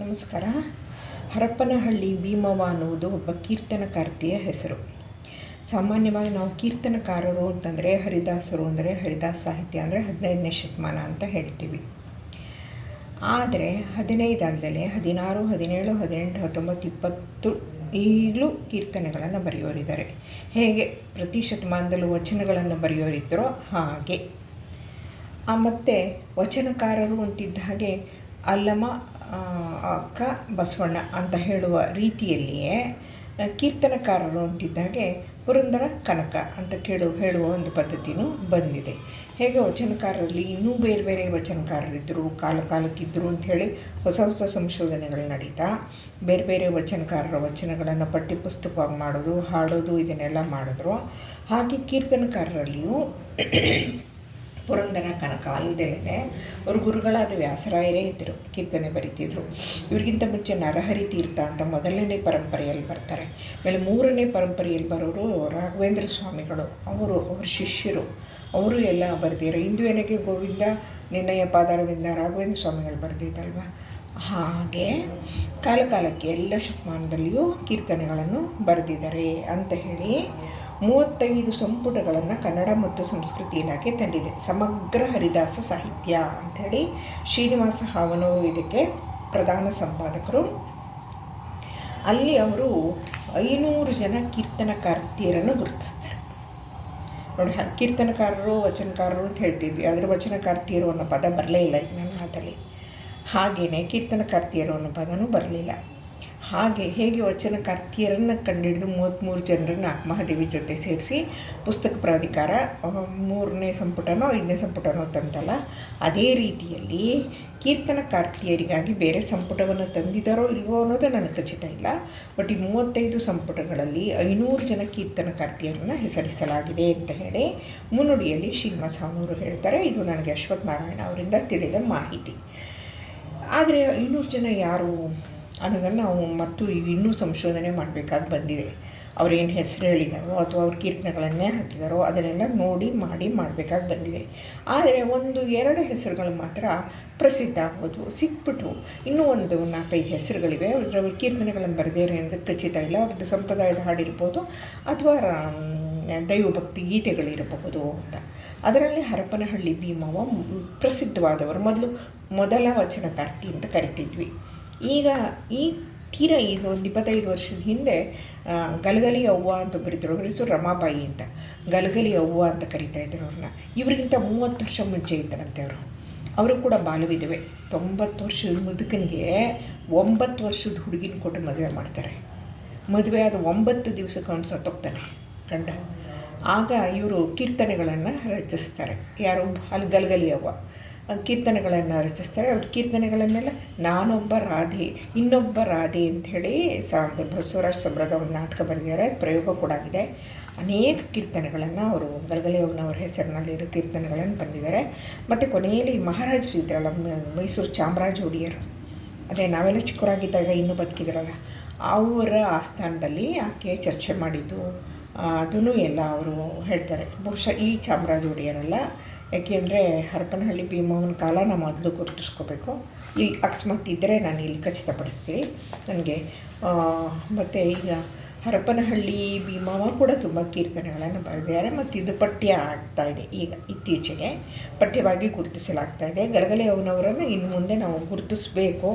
ನಮಸ್ಕಾರ. ಹರಪ್ಪನಹಳ್ಳಿ ಭೀಮವ್ವ ಅನ್ನುವುದು ಒಬ್ಬ ಕೀರ್ತನಕಾರ್ತಿಯ ಹೆಸರು. ಸಾಮಾನ್ಯವಾಗಿ ನಾವು ಕೀರ್ತನಕಾರರು ಅಂತಂದರೆ ಹರಿದಾಸರು ಅಂದರೆ ಹರಿದಾಸ ಸಾಹಿತ್ಯ ಅಂದರೆ ಹದಿನೈದನೇ ಶತಮಾನ ಅಂತ ಹೇಳ್ತೀವಿ. ಆದರೆ ಹದಿನೈದು ಅಲ್ಲದೆ ಹದಿನಾರು, ಹದಿನೇಳು, ಹದಿನೆಂಟು, ಹತ್ತೊಂಬತ್ತು, ಇಪ್ಪತ್ತು ಈಗಲೂ ಕೀರ್ತನೆಗಳನ್ನು ಬರೆಯೋರಿದ್ದಾರೆ. ಹೇಗೆ ಪ್ರತಿ ಶತಮಾನದಲ್ಲೂ ವಚನಗಳನ್ನು ಬರೆಯೋರಿದ್ದರೋ ಹಾಗೆ. ಮತ್ತು ವಚನಕಾರರು ಅಂತಿದ್ದ ಹಾಗೆ ಅಲ್ಲಮ ಅಕ್ಕ ಬಸವಣ್ಣ ಅಂತ ಹೇಳುವ ರೀತಿಯಲ್ಲಿಯೇ ಕೀರ್ತನಕಾರರು ಅಂತಿದ್ದಾಗೆ ಪುರಂದರ ಕನಕ ಅಂತ ಕೇಳು, ಹೇಳುವ ಒಂದು ಪದ್ಧತಿಯೂ ಬಂದಿದೆ. ಹೇಗೆ ವಚನಕಾರರಲ್ಲಿ ಇನ್ನೂ ಬೇರೆ ಬೇರೆ ವಚನಕಾರರಿದ್ದರು, ಕಾಲ ಕಾಲಕ್ಕಿದ್ದರು ಅಂಥೇಳಿ ಹೊಸ ಹೊಸ ಸಂಶೋಧನೆಗಳು ನಡೀತಾ, ಬೇರೆ ಬೇರೆ ವಚನಕಾರರ ವಚನಗಳನ್ನು ಪಠ್ಯಪುಸ್ತಕವಾಗಿ ಮಾಡೋದು, ಹಾಡೋದು, ಇದನ್ನೆಲ್ಲ ಮಾಡಿದ್ರು. ಹಾಗೆ ಕೀರ್ತನಕಾರರಲ್ಲಿಯೂ ಪುರಂದರ ಅಲ್ಲದೇ ಅವ್ರ ಗುರುಗಳಾದ ವ್ಯಾಸರಾಯರೇ ಇದ್ದರು ಕೀರ್ತನೆ ಬರಿತಿದ್ರು. ಇವ್ರಿಗಿಂತ ಮುಂಚೆ ನರಹರಿ ತೀರ್ಥ ಅಂತ ಮೊದಲನೇ ಪರಂಪರೆಯಲ್ಲಿ ಬರ್ತಾರೆ. ಆಮೇಲೆ ಮೂರನೇ ಪರಂಪರೆಯಲ್ಲಿ ಬರೋರು ರಾಘವೇಂದ್ರ ಸ್ವಾಮಿಗಳು. ಅವರು, ಅವ್ರ ಶಿಷ್ಯರು. ಅವರು ಎಲ್ಲ ಬರೆದಿದ್ದಾರೆ ಇಂದು ಏನಕ್ಕೆ ಗೋವಿಂದ ನಿನ್ನಯ ಪಾದಾರವಿಂದ ರಾಘವೇಂದ್ರ ಸ್ವಾಮಿಗಳು ಬರೆದಿದ್ದಲ್ವ? ಹಾಗೆ ಕಾಲ ಕಾಲಕ್ಕೆ ಎಲ್ಲ ಶತಮಾನದಲ್ಲಿಯೂ ಕೀರ್ತನೆಗಳನ್ನು ಬರೆದಿದ್ದಾರೆ ಅಂತ ಹೇಳಿ ಮೂವತ್ತೈದು ಸಂಪುಟಗಳನ್ನು ಕನ್ನಡ ಮತ್ತು ಸಂಸ್ಕೃತಿ ಇಲಾಖೆ ತಂದಿದೆ. ಸಮಗ್ರ ಹರಿದಾಸ ಸಾಹಿತ್ಯ ಅಂಥೇಳಿ ಶ್ರೀನಿವಾಸ ಹಾವನವರು ಇದಕ್ಕೆ ಪ್ರಧಾನ ಸಂಪಾದಕರು. ಅಲ್ಲಿ ಅವರು ಐನೂರು ಜನ ಕೀರ್ತನಕಾರ್ತಿಯರನ್ನು ಗುರುತಿಸ್ತಾರೆ. ನೋಡಿ ಕೀರ್ತನಕಾರರು, ವಚನಕಾರರು ಅಂತ ಹೇಳ್ತಿದ್ವಿ. ಆದರೆ ವಚನಕಾರ್ತಿಯರು ಅನ್ನೋ ಪದ ಬರಲೇ ಇಲ್ಲ ಈಗ ನನ್ನ ಮಾತಲ್ಲಿ. ಹಾಗೆಯೇ ಕೀರ್ತನಕಾರ್ತಿಯರು ಅನ್ನೋ ಪದನೂ ಬರಲಿಲ್ಲ. ಹಾಗೆ ಹೇಗೆ ವಚನಕಾರ್ತಿಯರನ್ನು ಕಂಡುಹಿಡಿದು ಮೂವತ್ತ್ಮೂರು ಜನರನ್ನು ಆತ್ಮಹಾದೇವಿ ಜೊತೆ ಸೇರಿಸಿ ಪುಸ್ತಕ ಪ್ರಾಧಿಕಾರ ಮೂರನೇ ಸಂಪುಟನೋ ಐದನೇ ಸಂಪುಟನೋ ತಂತಲ್ಲ, ಅದೇ ರೀತಿಯಲ್ಲಿ ಕೀರ್ತನಕಾರ್ತಿಯರಿಗಾಗಿ ಬೇರೆ ಸಂಪುಟವನ್ನು ತಂದಿದ್ದಾರೋ ಇಲ್ವೋ ಅನ್ನೋದು ನನಗೆ ಖಚಿತ ಇಲ್ಲ. ಬಟ್ ಈ ಮೂವತ್ತೈದು ಸಂಪುಟಗಳಲ್ಲಿ ಐನೂರು ಜನ ಕೀರ್ತನಕಾರ್ತಿಯರನ್ನು ಹೆಸರಿಸಲಾಗಿದೆ ಅಂತ ಹೇಳಿ ಮುನ್ನುಡಿಯಲ್ಲಿ ಶ್ರೀನಿವಾಸ ಅವನವರು ಹೇಳ್ತಾರೆ. ಇದು ನನಗೆ ಅಶ್ವಥ್ ನಾರಾಯಣ ಅವರಿಂದ ತಿಳಿದ ಮಾಹಿತಿ. ಆದರೆ ಐನೂರು ಜನ ಯಾರು? ಅನ್ನೋದನ್ನು ನಾವು ಮತ್ತು ಇನ್ನೂ ಸಂಶೋಧನೆ ಮಾಡಬೇಕಾಗಿ ಬಂದಿದೆ. ಅವ್ರೇನು ಹೆಸರು ಹೇಳಿದಾರೋ ಅಥವಾ ಅವ್ರ ಕೀರ್ತನೆಗಳನ್ನೇ ಹಾಕಿದಾರೋ ಅದನ್ನೆಲ್ಲ ನೋಡಿ ಮಾಡಿ ಮಾಡಬೇಕಾಗಿ ಬಂದಿದೆ. ಆದರೆ ಒಂದು ಎರಡು ಹೆಸರುಗಳು ಮಾತ್ರ ಪ್ರಸಿದ್ಧ ಆಗ್ಬೋದು ಸಿಕ್ಬಿಟ್ಟು ಇನ್ನೂ ಒಂದು ನಾಲ್ಕೈದು ಹೆಸರುಗಳಿವೆ. ಅವ್ರ ಕೀರ್ತನೆಗಳನ್ನು ಬರೆದಿರೋ ಅಂತ ಖಚಿತ ಇಲ್ಲ. ಅವ್ರದ್ದು ಸಂಪ್ರದಾಯದ ಹಾಡಿರ್ಬೋದು ಅಥವಾ ದೈವಭಕ್ತಿ ಗೀತೆಗಳಿರಬಹುದು ಅಂತ. ಅದರಲ್ಲಿ ಹರಪನಹಳ್ಳಿ ಭೀಮವ ಪ್ರಸಿದ್ಧವಾದವರು. ಮೊದಲು ಮೊದಲ ವಚನಕಾರ್ತಿ ಅಂತ ಕರಿತಿದ್ವಿ. ಈಗ ಈ ತೀರ ಈಗ ಒಂದು ಇಪ್ಪತ್ತೈದು ವರ್ಷದ ಹಿಂದೆ ಗಲಗಲಿ ಅವ್ವ ಅಂತ ಬರೀತಾರೆ ಅವ್ರ ಹೆಸರು ರಮಾಬಾಯಿ ಅಂತ. ಗಲಗಲಿ ಅವ್ವ ಅಂತ ಕರಿತಾ ಇದ್ದರು ಅವ್ರನ್ನ. ಇವರಿಗಿಂತ ಮೂವತ್ತು ವರ್ಷ ಮುಂಚೆ ಇದ್ದಾರಂತೆ ಅವರು. ಅವರು ಕೂಡ ಬಾಲವಿದವೆ ತೊಂಬತ್ತು ವರ್ಷದ ಮುದುಕನಿಗೆ ಒಂಬತ್ತು ವರ್ಷದ ಹುಡುಗಿನ ಕೊಟ್ಟು ಮದುವೆ ಮಾಡ್ತಾರೆ. ಮದುವೆ ಆದ ಒಂಬತ್ತು ದಿವಸಕ್ಕೆ ಅವನು ಸತ್ತೋಗ್ತಾನೆ, ಗಂಡ. ಆಗ ಇವರು ಕೀರ್ತನೆಗಳನ್ನು ರಚಿಸ್ತಾರೆ. ಯಾರು? ಅಲ್ಲಿ ಗಲಗಲಿ ಅವ್ವ. ಕೀರ್ತನೆಗಳನ್ನು ರಚಿಸ್ತಾರೆ. ಅವ್ರ ಕೀರ್ತನೆಗಳನ್ನೆಲ್ಲ ನಾನೊಬ್ಬ ರಾಧೆ, ಇನ್ನೊಬ್ಬ ರಾಧೆ ಅಂಥೇಳಿ ಸಾವಿರದ ಬಸವರಾಜ್ ಸಬ್ರದ ಒಂದು ನಾಟಕ ಬರೆದಿದ್ದಾರೆ. ಪ್ರಯೋಗ ಕೂಡ ಆಗಿದೆ. ಅನೇಕ ಕೀರ್ತನೆಗಳನ್ನು ಅವರು ಗಲಗಲಿಯವನವ್ರ ಹೆಸರಿನಲ್ಲಿರೋ ಕೀರ್ತನೆಗಳನ್ನು ಬಂದಿದ್ದಾರೆ ಮತ್ತು ಕೊನೆಯಲ್ಲಿ ಮಹಾರಾಜರು ಇದ್ರಲ್ಲ ಮೈಸೂರು ಚಾಮರಾಜ ಒಡೆಯರು. ಅದೇ ನಾವೆಲ್ಲ ಚಿಕ್ಕವರಾಗಿದ್ದಾಗ ಇನ್ನೂ ಬದುಕಿದ್ರಲ್ಲ, ಅವರ ಆಸ್ಥಾನದಲ್ಲಿ ಆಕೆ ಚರ್ಚೆ ಮಾಡಿದ್ದು. ಅದನ್ನು ಎಲ್ಲ ಅವರು ಹೇಳ್ತಾರೆ. ಬಹುಶಃ ಈ ಚಾಮರಾಜ ಒಡೆಯರಲ್ಲ ಯಾಕೆಂದರೆ ಹರಪನಹಳ್ಳಿ ಭೀಮವ್ವನ ಕಾಲ ನಾವು ಮೊದಲು ಗುರುತಿಸ್ಕೋಬೇಕು. ಈ ಅಕಸ್ಮಾತ್ ಇದ್ದರೆ ನಾನು ಇಲ್ಲಿ ಖಚಿತಪಡಿಸ್ತೀನಿ. ನನಗೆ ಮತ್ತು ಈಗ ಹರಪನಹಳ್ಳಿ ಭೀಮವ್ವ ಕೂಡ ತುಂಬ ಕೀರ್ತನೆಗಳನ್ನು ಬರೆದಿದ್ದಾರೆ ಮತ್ತು ಇದು ಪಠ್ಯ ಇದೆ ಈಗ ಇತ್ತೀಚೆಗೆ. ಪಠ್ಯವಾಗಿ ಗುರುತಿಸಲಾಗ್ತಾ ಇದೆ. ಗಲಗಲೆ ಅವನವರನ್ನು ಇನ್ನು ಮುಂದೆ ನಾವು ಗುರುತಿಸಬೇಕು.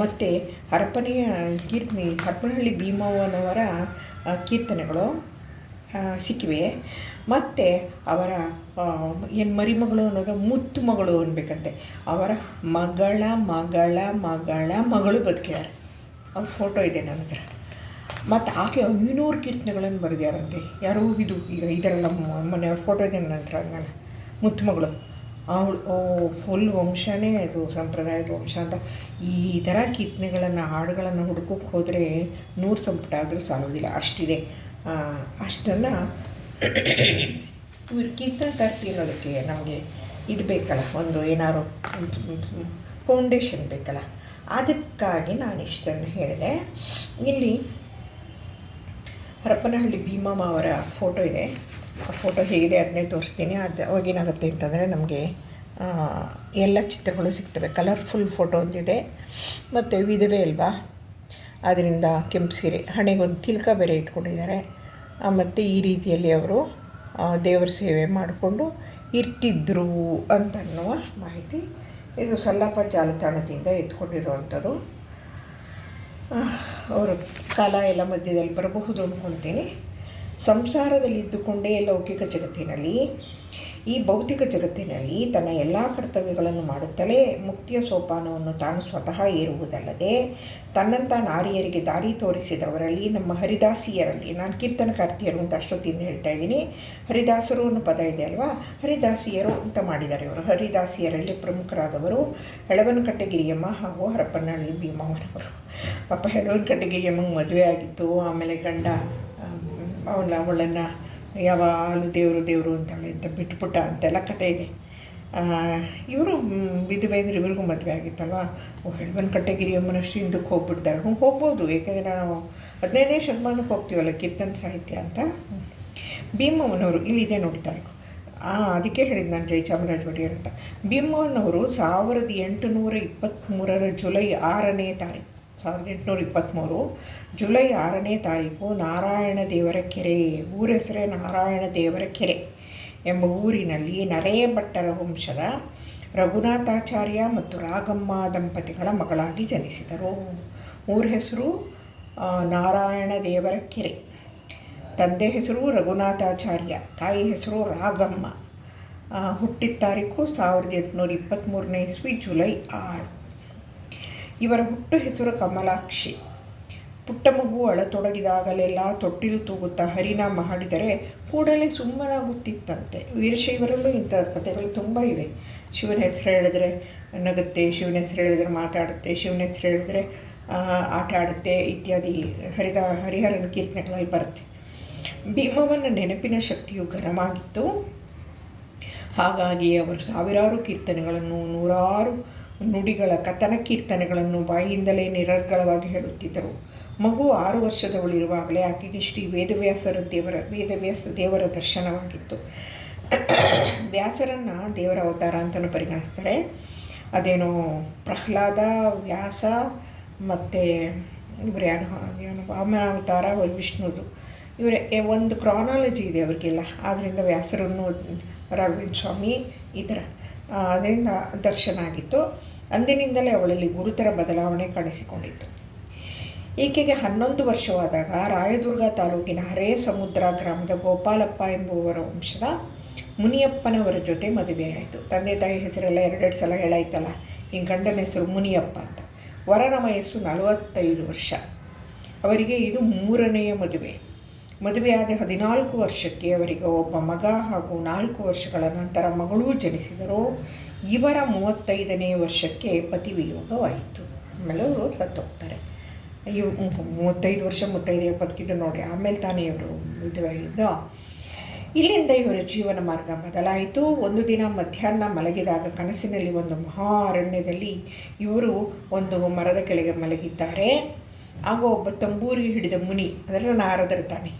ಮತ್ತು ಹರಪನೆಯ ಕೀರ್ತನೆ ಹರಪನಹಳ್ಳಿ ಭೀಮವ್ವನವರ ಕೀರ್ತನೆಗಳು ಸಿಕ್ಕಿವೆ. ಮತ್ತು ಅವರ ಏನು ಮರಿಮಗಳು ಅನ್ನೋದು ಮುತ್ತು ಮಗಳು ಅನ್ಬೇಕಂತೆ. ಅವರ ಮಗಳ ಮಗಳ ಮಗಳ ಮಗಳು ಬದುಕಿದ್ದಾರೆ. ಅವ್ರ ಫೋಟೋ ಇದೆ ನನ್ನ ಹತ್ರ. ಮತ್ತು ಆಕೆ ಐನೂರು ಕೀರ್ತನೆಗಳನ್ನು ಬರೆದ್ಯಾರಂತೆ. ಯಾರೋ ಇದು, ಈಗ ಇದರಲ್ಲ ಮೊನ್ನೆ ಅವ್ರ ಫೋಟೋ ಇದೆ ನನ್ನ ಹತ್ರ ನಾನು ಮುತ್ತು ಮಗಳು ಅವಳು, ಓ ಫುಲ್ ವಂಶನೇ ಅದು, ಸಂಪ್ರದಾಯದ ವಂಶ ಅಂತ. ಈ ಥರ ಕೀರ್ತನೆಗಳನ್ನು, ಹಾಡುಗಳನ್ನು ಹುಡ್ಕೋಕ್ಕೆ ಹೋದರೆ ನೂರು ಸಂಪುಟ ಆದರೂ ಸಾಲೋದಿಲ್ಲ ಅಷ್ಟಿದೆ. ಅಷ್ಟನ್ನು ಇವ್ರು ಕೀರ್ತನಕಾರ್ತಿ ಇರೋದಕ್ಕೆ ನಮಗೆ ಇದು ಬೇಕಲ್ಲ, ಒಂದು ಏನಾದ್ರು ಫೌಂಡೇಶನ್ ಬೇಕಲ್ಲ. ಅದಕ್ಕಾಗಿ ನಾನು ಇಷ್ಟನ್ನು ಹೇಳಿದೆ. ಇಲ್ಲಿ ಹರಪನಹಳ್ಳಿ ಭೀಮಮ್ಮ ಅವರ ಫೋಟೋ ಇದೆ. ಆ ಫೋಟೋ ಹೇಗಿದೆ ಅದನ್ನೇ ತೋರಿಸ್ತೀನಿ. ಅದು ಅವಾಗೇನಾಗುತ್ತೆ ಅಂತಂದರೆ ನಮಗೆ ಎಲ್ಲ ಚಿತ್ರಗಳು ಸಿಗ್ತವೆ. ಕಲರ್ಫುಲ್ ಫೋಟೋ ಒಂದಿದೆ. ಮತ್ತು ವಿಧವೆ ಅಲ್ವಾ? ಅದರಿಂದ ಕೆಂಪು ಸೀರೆ, ಹಣೆಗೊಂದು ತಿಲ್ಕ ಬೇರೆ ಇಟ್ಕೊಂಡಿದ್ದಾರೆ. ಮತ್ತು ಈ ರೀತಿಯಲ್ಲಿ ಅವರು ದೇವರ ಸೇವೆ ಮಾಡಿಕೊಂಡು ಇರ್ತಿದ್ರು ಅಂತನ್ನುವ ಮಾಹಿತಿ ಇದು ಸಲ್ಲಪ್ಪ ಜಾಲತಾಣದಿಂದ ಎತ್ಕೊಂಡಿರುವಂಥದ್ದು. ಅವರು ಕಾಲ ಎಲ್ಲ ಮಧ್ಯದಲ್ಲಿ ಬರಬಹುದು ಅಂದ್ಕೊಳ್ತೀನಿ ಸಂಸಾರದಲ್ಲಿದ್ದುಕೊಂಡೇ ಲೌಕಿಕ ಜಗತ್ತಿನಲ್ಲಿ ಈ ಭೌತಿಕ ಜಗತ್ತಿನಲ್ಲಿ ತನ್ನ ಎಲ್ಲ ಕರ್ತವ್ಯಗಳನ್ನು ಮಾಡುತ್ತಲೇ ಮುಕ್ತಿಯ ಸೋಪಾನವನ್ನು ತಾನು ಸ್ವತಃ ಏರುವುದಲ್ಲದೆ ತನ್ನಂಥ ನಾರಿಯರಿಗೆ ದಾರಿ ತೋರಿಸಿದವರಲ್ಲಿ ನಮ್ಮ ಹರಿದಾಸಿಯರಲ್ಲಿ. ನಾನು ಕೀರ್ತನಕಾರ್ತಿಯರು ಅಂತ ಅಷ್ಟೊತ್ತಿಂದ ಹೇಳ್ತಾ ಇದ್ದೀನಿ. ಹರಿದಾಸರು ಅನ್ನೋ ಪದ ಇದೆ ಅಲ್ವಾ? ಹರಿದಾಸಿಯರು ಅಂತ ಮಾಡಿದ್ದಾರೆ ಇವರು. ಹರಿದಾಸಿಯರಲ್ಲಿ ಪ್ರಮುಖರಾದವರು ಹೆಳವನಕಟ್ಟೆಗಿರಿಯಮ್ಮ ಹಾಗೂ ಹರಪನಹಳ್ಳಿ ಭೀಮಮ್ಮನವರು ಪಾಪ ಹೆಳವನಕಟ್ಟೆಗಿರಿಯಮ್ಮಂಗೆ ಮದುವೆ ಆಗಿತ್ತು. ಆಮೇಲೆ ಗಂಡ ಅವಳ ಅವಳನ್ನು ಯಾವಾಗಲೂ ದೇವರು ದೇವರು ಅಂತಾಳೆ ಅಂತ ಬಿಟ್ಬಿಟ್ಟ ಅಂತೆಲ್ಲ ಕತೆ ಇದೆ. ಇವರು ವಿಧವೆ ಅಂದರೆ ಇವ್ರಿಗೂ ಮದುವೆ ಆಗಿತ್ತಲ್ವ? ಹೆಳ್ವನ್ ಕಟ್ಟೆಗಿರಿ ಅಮ್ಮನಷ್ಟು ಹಿಂದಕ್ಕೆ ಹೋಗ್ಬಿಡ್ತಾರೆ. ಹ್ಞೂ ಹೋಗ್ಬೋದು. ಏಕೆಂದರೆ ನಾವು ಹದಿನೈದನೇ ಶತಮಾನಕ್ಕೆ ಹೋಗ್ತೀವಲ್ಲ ಕೀರ್ತನ ಸಾಹಿತ್ಯ ಅಂತ? ಭೀಮವನವರು ಇಲ್ಲಿದೆ ನೋಡಿ ತಾರೀಕು. ಅದಕ್ಕೆ ಹೇಳಿದ್ದು ನಾನು ಜಯಚಾಮರಾಜ ಒಡೆಯರ್ ಅಂತ. ಭೀಮವನವರು ಸಾವಿರದ ಎಂಟುನೂರ ಇಪ್ಪತ್ತ್ಮೂರರ ಜುಲೈ ಆರನೇ ತಾರೀಕು. ಸಾವಿರದ ಎಂಟುನೂರ ಇಪ್ಪತ್ತ್ಮೂರು ಜುಲೈ ಆರನೇ ತಾರೀಕು ನಾರಾಯಣ ದೇವರ ಕೆರೆ. ಊರ ಹೆಸರೇ ನಾರಾಯಣ ದೇವರ ಕೆರೆ ಎಂಬ ಊರಿನಲ್ಲಿ ನರೇಭಟ್ಟರ ಭಟ್ಟರ ವಂಶದ ರಘುನಾಥಾಚಾರ್ಯ ಮತ್ತು ರಾಗಮ್ಮ ದಂಪತಿಗಳ ಮಗಳಾಗಿ ಜನಿಸಿದರು. ಊರ ಹೆಸರು ನಾರಾಯಣ ದೇವರ ಕೆರೆ. ತಂದೆ ಹೆಸರು ರಘುನಾಥಾಚಾರ್ಯ, ತಾಯಿ ಹೆಸರು ರಾಗಮ್ಮ. ಹುಟ್ಟಿದ ತಾರೀಕು ಸಾವಿರದ ಎಂಟುನೂರ ಇಪ್ಪತ್ತ್ಮೂರನೇ ಇಸ್ವಿ ಜುಲೈ ಆರು. ಇವರ ಹುಟ್ಟು ಹೆಸರು ಕಮಲಾಕ್ಷಿ. ಪುಟ್ಟ ಮಗು ಅಳತೊಡಗಿದಾಗಲೆಲ್ಲ ತೊಟ್ಟಿಲು ತೂಗುತ್ತಾ ಹರಿನಾಮ ಹಾಡಿದರೆ ಕೂಡಲೇ ಸುಮ್ಮನಾಗುತ್ತಿತ್ತಂತೆ. ವೀರಶೈವರಲ್ಲೂ ಇಂಥ ಕಥೆಗಳು ತುಂಬ ಇವೆ. ಶಿವನ ಹೆಸರು ಹೇಳಿದ್ರೆ ನಗುತ್ತೆ, ಶಿವನ ಹೆಸರು ಹೇಳಿದ್ರೆ ಮಾತಾಡುತ್ತೆ, ಶಿವನ ಹೆಸರು ಹೇಳಿದ್ರೆ ಆಟ ಆಡುತ್ತೆ ಇತ್ಯಾದಿ ಹರಿದ ಹರಿಹರನ ಕೀರ್ತನೆಗಳಲ್ಲಿ ಬರುತ್ತೆ. ಭೀಮವನ ನೆನಪಿನ ಶಕ್ತಿಯು ಘನವಾಗಿತ್ತು. ಹಾಗಾಗಿ ಅವರು ಸಾವಿರಾರು ಕೀರ್ತನೆಗಳನ್ನು ನೂರಾರು ನುಡಿಗಳ ಕಥನ ಕೀರ್ತನೆಗಳನ್ನು ಬಾಯಿಯಿಂದಲೇ ನಿರರ್ಗಳವಾಗಿ ಹೇಳುತ್ತಿದ್ದರು. ಮಗು ಆರು ವರ್ಷದವಳಿರುವಾಗಲೇ ಆಕೆಗೆ ಶ್ರೀ ವೇದವ್ಯಾಸರ ದೇವರ, ವೇದವ್ಯಾಸ ದೇವರ ದರ್ಶನವಾಗಿತ್ತು. ವ್ಯಾಸರನ್ನು ದೇವರ ಅವತಾರ ಅಂತಲೂ ಪರಿಗಣಿಸ್ತಾರೆ ಅದೇನೋ ಪ್ರಹ್ಲಾದ, ವ್ಯಾಸ, ಮತ್ತು ಇವರು ಯಾರು? ಏನು ವಾಮನ ಅವತಾರ ವಿಷ್ಣುದು ಇವರ ಒಂದು ಕ್ರಾನಾಲಜಿ ಇದೆ ಅವರಿಗೆಲ್ಲ. ಆದ್ದರಿಂದ ವ್ಯಾಸರನ್ನು ರಾಘವೇಂದ್ರ ಸ್ವಾಮಿ ಈ ಥರ ಅದರಿಂದ ದರ್ಶನ ಆಗಿತ್ತು. ಅಂದಿನಿಂದಲೇ ಅವಳಲ್ಲಿ ಗುರುತರ ಬದಲಾವಣೆ ಕಾಣಿಸಿಕೊಂಡಿತ್ತು. ಈಕೆಗೆ ಹನ್ನೊಂದು ವರ್ಷವಾದಾಗ ರಾಯದುರ್ಗ ತಾಲೂಕಿನ ಹರೇ ಸಮುದ್ರ ಗ್ರಾಮದ ಗೋಪಾಲಪ್ಪ ಎಂಬುವರ ವಂಶದ ಮುನಿಯಪ್ಪನವರ ಜೊತೆ ಮದುವೆಯಾಯಿತು. ತಂದೆ ತಾಯಿ ಹೆಸರೆಲ್ಲ ಎರಡೆರಡು ಸಲ ಹೇಳಾಯ್ತಲ್ಲ ಈ ಗಂಡನ ಹೆಸರು ಮುನಿಯಪ್ಪ ಅಂತ. ವರನ ವಯಸ್ಸು ನಲವತ್ತೈದು ವರ್ಷ. ಅವರಿಗೆ ಇದು ಮೂರನೆಯ ಮದುವೆ. ಮದುವೆಯಾದ ಹದಿನಾಲ್ಕು ವರ್ಷಕ್ಕೆ ಅವರಿಗೆ ಒಬ್ಬ ಮಗ ಹಾಗೂ ನಾಲ್ಕು ವರ್ಷಗಳ ನಂತರ ಮಗಳೂ ಜನಿಸಿದರು. ಇವರ ಮೂವತ್ತೈದನೇ ವರ್ಷಕ್ಕೆ ಪತಿ ವಿಯೋಗವಾಯಿತು ಆಮೇಲೆ ಅವರು ಸತ್ತೋಗ್ತಾರೆ. ಅಯ್ಯೋ ಮೂವತ್ತೈದು ವರ್ಷ ಮೂವತ್ತೈದು ಬದುಕಿದ್ದು ನೋಡಿ, ಆಮೇಲೆ ತಾನೇ ಇವರು ಮದುವೆಯಾಗಿದ್ದು ಇಲ್ಲಿಂದ ಇವರ ಜೀವನ ಮಾರ್ಗ ಬದಲಾಯಿತು. ಒಂದು ದಿನ ಮಧ್ಯಾಹ್ನ ಮಲಗಿದಾಗ ಕನಸಿನಲ್ಲಿ ಒಂದು ಮಹಾ ಅರಣ್ಯದಲ್ಲಿ ಇವರು ಒಂದು ಮರದ ಕೆಳಗೆ ಮಲಗಿದ್ದಾರೆ. ಆಗ ಒಬ್ಬ ತಂಬೂರಿ ಹಿಡಿದ ಮುನಿ, ಅದರ ನಾರದರ ತಾನೆ.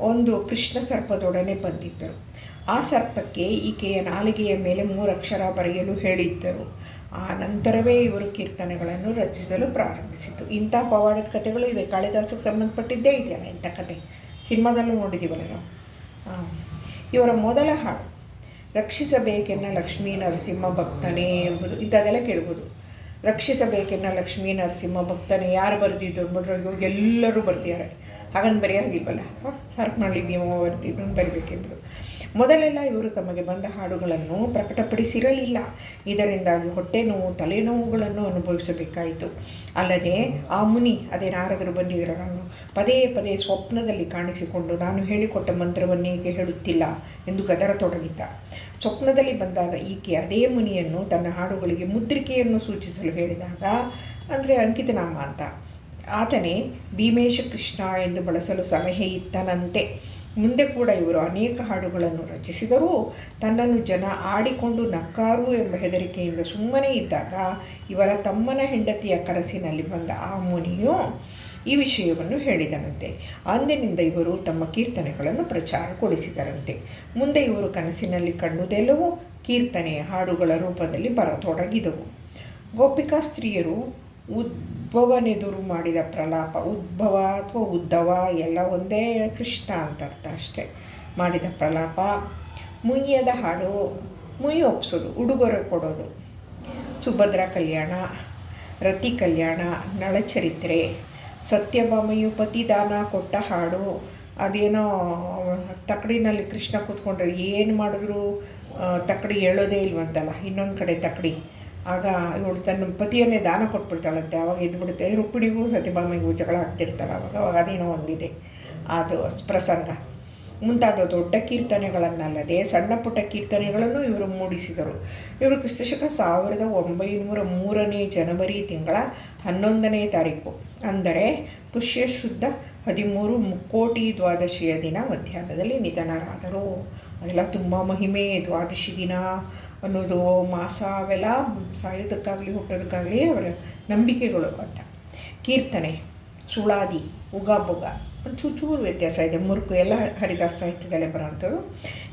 ಒಂದು ಕೃಷ್ಣ ಸರ್ಪದೊಡನೆ ಬಂದಿದ್ದರು. ಆ ಸರ್ಪಕ್ಕೆ ಈಕೆಯ ನಾಲಿಗೆಯ ಮೇಲೆ ಮೂರು ಅಕ್ಷರ ಬರೆಯಲು ಹೇಳಿದ್ದರು. ಆ ನಂತರವೇ ಇವರು ಕೀರ್ತನೆಗಳನ್ನು ರಚಿಸಲು ಪ್ರಾರಂಭಿಸಿತು. ಇಂಥ ಪವಾಡದ ಕಥೆಗಳು ಇವೆ. ಕಾಳಿದಾಸಕ್ಕೆ ಸಂಬಂಧಪಟ್ಟಿದ್ದೇ ಇದೆಯಲ್ಲ ಇಂಥ ಕತೆ ಸಿನಿಮಾದಲ್ಲೂ ನೋಡಿದ್ದೀವಲ್ಲ ನಾವು? ಇವರ ಮೊದಲ ಹಾಡು, ರಕ್ಷಿಸಬೇಕೆನ್ನ ಲಕ್ಷ್ಮೀ ನರಸಿಂಹ ಭಕ್ತನೇ ಎಂಬುದು, ಇಂಥದ್ದೆಲ್ಲ ಕೇಳ್ಬೋದು. ರಕ್ಷಿಸಬೇಕೆನ್ನ ಲಕ್ಷ್ಮೀ ನರಸಿಂಹ ಭಕ್ತನೇ ಯಾರು ಬರೆದಿದ್ದು ಅಂದ್ಬಿಟ್ರೆ ಎಲ್ಲರೂ ಬರ್ದಿದ್ದಾರೆ. ಹಾಗಂದು ಬರೆಯಾಗಿಲ್ವಲ್ಲ ಹರಪನಹಳ್ಳಿ ನೀವು ಇದನ್ನು ಬರಿಬೇಕೆಂಬುದು ಮೊದಲೆಲ್ಲ ಇವರು ತಮಗೆ ಬಂದ ಹಾಡುಗಳನ್ನು ಪ್ರಕಟಪಡಿಸಿರಲಿಲ್ಲ. ಇದರಿಂದಾಗಿ ಹೊಟ್ಟೆ ನೋವು ತಲೆನೋವುಗಳನ್ನು ಅನುಭವಿಸಬೇಕಾಯಿತು. ಅಲ್ಲದೆ ಆ ಮುನಿ ಅದೇ ನಾರದರು ಬಂದಿದ್ರಲ್ಲ ನಾನು ಪದೇ ಪದೇ ಸ್ವಪ್ನದಲ್ಲಿ ಕಾಣಿಸಿಕೊಂಡು ನಾನು ಹೇಳಿಕೊಟ್ಟ ಮಂತ್ರವನ್ನೇ ಈಕೆ ಹೇಳುತ್ತಿಲ್ಲ ಎಂದು ಗದರತೊಡಗಿದ್ದ. ಸ್ವಪ್ನದಲ್ಲಿ ಬಂದಾಗ ಈಕೆ ಅದೇ ಮುನಿಯನ್ನು ತನ್ನ ಹಾಡುಗಳಿಗೆ ಮುದ್ರಿಕೆಯನ್ನು ಸೂಚಿಸಲು ಹೇಳಿದಾಗ, ಅಂದರೆ ಅಂಕಿತನಾಮ ಅಂತ. ಆತನೇ ಭೀಮೇಶ ಕೃಷ್ಣ ಎಂದು ಬಳಸಲು ಸಲಹೆ ಇತ್ತನಂತೆ. ಮುಂದೆ ಕೂಡ ಇವರು ಅನೇಕ ಹಾಡುಗಳನ್ನು ರಚಿಸಿದರೂ ತನ್ನನ್ನು ಜನ ಆಡಿಕೊಂಡು ನಕ್ಕಾರು ಎಂಬ ಹೆದರಿಕೆಯಿಂದ ಸುಮ್ಮನೆ ಇದ್ದಾಗ ಇವರ ತಮ್ಮನ ಹೆಂಡತಿಯ ಕನಸಿನಲ್ಲಿ ಬಂದ ಆ ಮುನಿಯು ಈ ವಿಷಯವನ್ನು ಹೇಳಿದನಂತೆ. ಅಂದಿನಿಂದ ಇವರು ತಮ್ಮ ಕೀರ್ತನೆಗಳನ್ನು ಪ್ರಚಾರಗೊಳಿಸಿದರಂತೆ ಮುಂದೆ ಇವರು ಕನಸಿನಲ್ಲಿ ಕಂಡುದೆಲ್ಲವೂ ಕೀರ್ತನೆ ಹಾಡುಗಳ ರೂಪದಲ್ಲಿ ಬರತೊಡಗಿದವು. ಗೋಪಿಕಾ ಸ್ತ್ರೀಯರು ಉದ್ಭವನೆದುರು ಮಾಡಿದ ಪ್ರಲಾಪ, ಉದ್ಭವ ಅಥವಾ ಉದ್ಧವ ಎಲ್ಲ ಒಂದೇ ಕೃಷ್ಣ ಅಂತ ಅರ್ಥ ಅಷ್ಟೆ. ಮಾಡಿದ ಪ್ರಲಾಪ, ಮುಯ್ಯದ ಹಾಡು ಮುಯ್ ಒಪ್ಸೋದು ಉಡುಗೊರೆ ಕೊಡೋದು. ಸುಭದ್ರ ಕಲ್ಯಾಣ, ರತಿ ಕಲ್ಯಾಣ, ನಳಚರಿತ್ರೆ ಸತ್ಯಭಾಮೆಯು ಪತಿದಾನ ಕೊಟ್ಟ ಹಾಡು, ಅದೇನೋ ತಕ್ಕಡಿನಲ್ಲಿ ಕೃಷ್ಣ ಕೂತ್ಕೊಂಡ್ರೆ ಏನು ಮಾಡಿದ್ರು ತಕ್ಕಡಿ ಹೇಳೋದೇ ಇಲ್ವಂತಲ್ಲ, ಇನ್ನೊಂದು ಕಡೆ ತಕ್ಕಡಿ ಆಗ ಇವಳು ತನ್ನ ಪತಿಯನ್ನೇ ದಾನ ಕೊಟ್ಬಿಡ್ತಾಳಂತೆ. ಅವಾಗ ಎದ್ಬಿಡುತ್ತೆ. ರುಕ್ಮಿಣಿಗೂ ಸತ್ಯಭಾಮಿಗೂ ಜಗಳ ಆಗ್ತಿರ್ತಾಳೆ ಅವಾಗ. ಅವಾಗ ಅದೇನೋ ಒಂದಿದೆ. ಅದು ಪ್ರಸಂಗ. ಮುಂತಾದ ದೊಡ್ಡ ಕೀರ್ತನೆಗಳನ್ನಲ್ಲದೆ ಸಣ್ಣ ಪುಟ್ಟ ಕೀರ್ತನೆಗಳನ್ನು ಇವರು ಮೂಡಿಸಿದರು. ಇವರು ಕ್ರಿಸ್ತಶಕ ಸಾವಿರದ ಒಂಬೈನೂರ ಮೂರನೇ ಜನವರಿ ತಿಂಗಳ ಹನ್ನೊಂದನೇ ತಾರೀಕು. ಅಂದರೆ ಪುಷ್ಯ ಶುದ್ಧ ಹದಿಮೂರು ಮುಕ್ಕೋಟಿ ದ್ವಾದಶಿಯ ದಿನ ಮಧ್ಯಾಹ್ನದಲ್ಲಿ ನಿಧನರಾದರು. ಅದೆಲ್ಲ ತುಂಬ ಮಹಿಮೆ ದ್ವಾದಶಿ ದಿನ. ಅನ್ನೋದು ಮಾಸ ಅವೆಲ್ಲ ಸಾಯೋದಕ್ಕಾಗಲಿ ಹುಟ್ಟೋದಕ್ಕಾಗಲಿ ಅವರ ನಂಬಿಕೆಗಳು ಅಂತ. ಕೀರ್ತನೆ, ಸುಳಾದಿ, ಉಗಾಬುಗ ಚೂಚೂರು ವ್ಯತ್ಯಾಸ ಇದೆ. ಮುರುಕು ಎಲ್ಲ ಹರಿದಾಸ ಸಾಹಿತ್ಯದಲ್ಲೇ ಬರೋಂಥದ್ದು.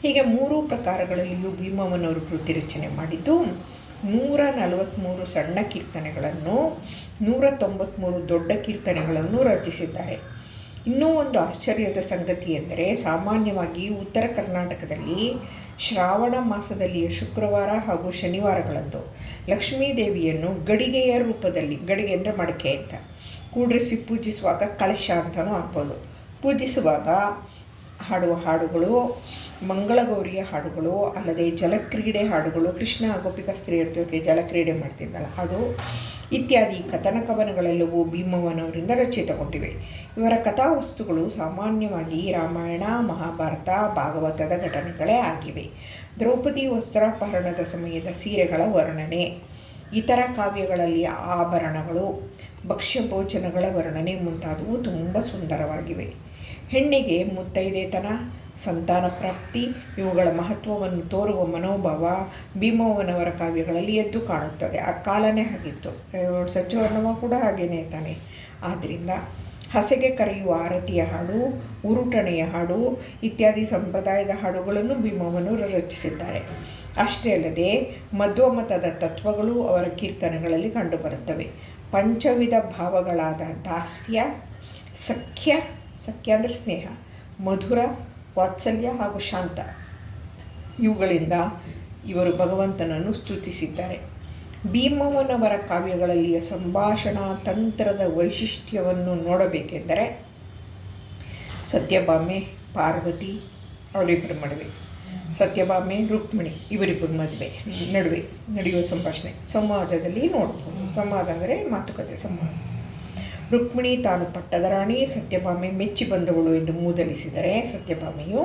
ಹೀಗೆ ಮೂರು ಪ್ರಕಾರಗಳಲ್ಲಿಯೂ ಭೀಮವನವರು ಕೃತಿ ರಚನೆ ಮಾಡಿದ್ದು, ನೂರ ನಲವತ್ತ್ಮೂರು ಸಣ್ಣ ಕೀರ್ತನೆಗಳನ್ನು, ನೂರ ತೊಂಬತ್ತ್ಮೂರು ದೊಡ್ಡ ಕೀರ್ತನೆಗಳನ್ನು ರಚಿಸಿದ್ದಾರೆ. ಇನ್ನೂ ಒಂದು ಆಶ್ಚರ್ಯದ ಸಂಗತಿ ಎಂದರೆ, ಸಾಮಾನ್ಯವಾಗಿ ಉತ್ತರ ಕರ್ನಾಟಕದಲ್ಲಿ ಶ್ರಾವಣ ಮಾಸದಲ್ಲಿಯ ಶುಕ್ರವಾರ ಹಾಗೂ ಶನಿವಾರಗಳಂದು ಲಕ್ಷ್ಮೀ ದೇವಿಯನ್ನು ಗಡಿಗೆಯ ರೂಪದಲ್ಲಿ, ಗಡಿಗೆ ಅಂದರೆ ಮಡಕೆ ಅಂತ. ಕೂಡಿಸಿ ಪೂಜಿಸುವಾಗ ಕಳಶ ಅಂತಲೂ ಆಗ್ಬೋದು. ಪೂಜಿಸುವಾಗ ಹಾಡುವ ಹಾಡುಗಳು ಮಂಗಳಗೌರಿಯ ಹಾಡುಗಳು ಅಲ್ಲದೆ ಜಲಕ್ರೀಡೆ ಹಾಡುಗಳು, ಕೃಷ್ಣ ಗೋಪಿಕಾ ಸ್ತ್ರೀಯರ ಜೊತೆ ಜಲಕ್ರೀಡೆ ಮಾಡ್ತಿದ್ದಲ್ಲ ಅದು ಇತ್ಯಾದಿ ಕಥನ ಕವನಗಳೆಲ್ಲವೂ ಭೀಮವನವರಿಂದ ರಚಿತಗೊಂಡಿವೆ. ಇವರ ಕಥಾವಸ್ತುಗಳು ಸಾಮಾನ್ಯವಾಗಿ ರಾಮಾಯಣ, ಮಹಾಭಾರತ, ಭಾಗವತದ ಘಟನೆಗಳೇ ಆಗಿವೆ. ದ್ರೌಪದಿ ವಸ್ತ್ರಾಪಹರಣದ ಸಮಯದ ಸೀರೆಗಳ ವರ್ಣನೆ, ಇತರ ಕಾವ್ಯಗಳಲ್ಲಿ ಆಭರಣಗಳು, ಭಕ್ಷ್ಯಭೋಜನಗಳ ವರ್ಣನೆ ಮುಂತಾದವು ತುಂಬ ಸುಂದರವಾಗಿವೆ. ಹೆಣ್ಣಿಗೆ ಮುತ್ತೈದೆತನ ಸಂತಾನ ಪ್ರಾಪ್ತಿ, ಇವುಗಳ ಮಹತ್ವವನ್ನು ತೋರುವ ಮನೋಭಾವ ಭೀಮವ್ವನವರ ಕಾವ್ಯಗಳಲ್ಲಿ ಎದ್ದು ಕಾಣುತ್ತದೆ. ಆ ಕಾಲನೇ ಆಗಿತ್ತು ಸಚಿವರ್ಣವ ಕೂಡ ಹಾಗೇನೇ ತಾನೆ. ಆದ್ದರಿಂದ ಹಸೆಗೆ ಕರೆಯುವ ಆರತಿಯ ಹಾಡು, ಉರುಟಣೆಯ ಹಾಡು, ಇತ್ಯಾದಿ ಸಂಪ್ರದಾಯದ ಹಾಡುಗಳನ್ನು ಭೀಮವ್ವನವರು ರಚಿಸಿದ್ದಾರೆ. ಅಷ್ಟೇ ಅಲ್ಲದೆ ಮಧ್ವಮತದ ತತ್ವಗಳು ಅವರ ಕೀರ್ತನೆಗಳಲ್ಲಿ ಕಂಡುಬರುತ್ತವೆ. ಪಂಚವಿಧ ಭಾವಗಳಾದ ದಾಸ್ಯ, ಸಖ್ಯ ಸಖ್ಯ ಅಂದರೆ ಸ್ನೇಹ, ಮಧುರ ವಾತ್ಸಲ್ಯ ಹಾಗೂ ಶಾಂತ. ಇವುಗಳಿಂದ ಇವರು ಭಗವಂತನನ್ನು ಸ್ತುತಿಸಿದ್ದಾರೆ. ಭೀಮವನವರ ಕಾವ್ಯಗಳಲ್ಲಿಯ ಸಂಭಾಷಣಾ ತಂತ್ರದ ವೈಶಿಷ್ಟ್ಯವನ್ನು ನೋಡಬೇಕೆಂದರೆ ಸತ್ಯಭಾಮೆ, ಪಾರ್ವತಿ, ಅವರಿಬ್ಬರ ಮದುವೆ ಸತ್ಯಭಾಮೆ, ರುಕ್ಮಿಣಿ ಇವರಿಬ್ಬರ ಮದುವೆ, ನಡುವೆ ನಡೆಯುವ ಸಂಭಾಷಣೆ. ಸಂವಾದದಲ್ಲಿ ನೋಡ್ಬೋದು. ಸಂವಾದ ಅಂದರೆ ಮಾತುಕತೆ, ಸಂವಾದ. ರುಕ್ಮಿಣಿ ತಾನು ಪಟ್ಟದ ರಾಣಿ ಸತ್ಯಭಾಮೆ ಮೆಚ್ಚಿ ಬಂದವಳು ಎಂದು ಮೂದಲಿಸಿದರೆ ಸತ್ಯಭಾಮೆಯು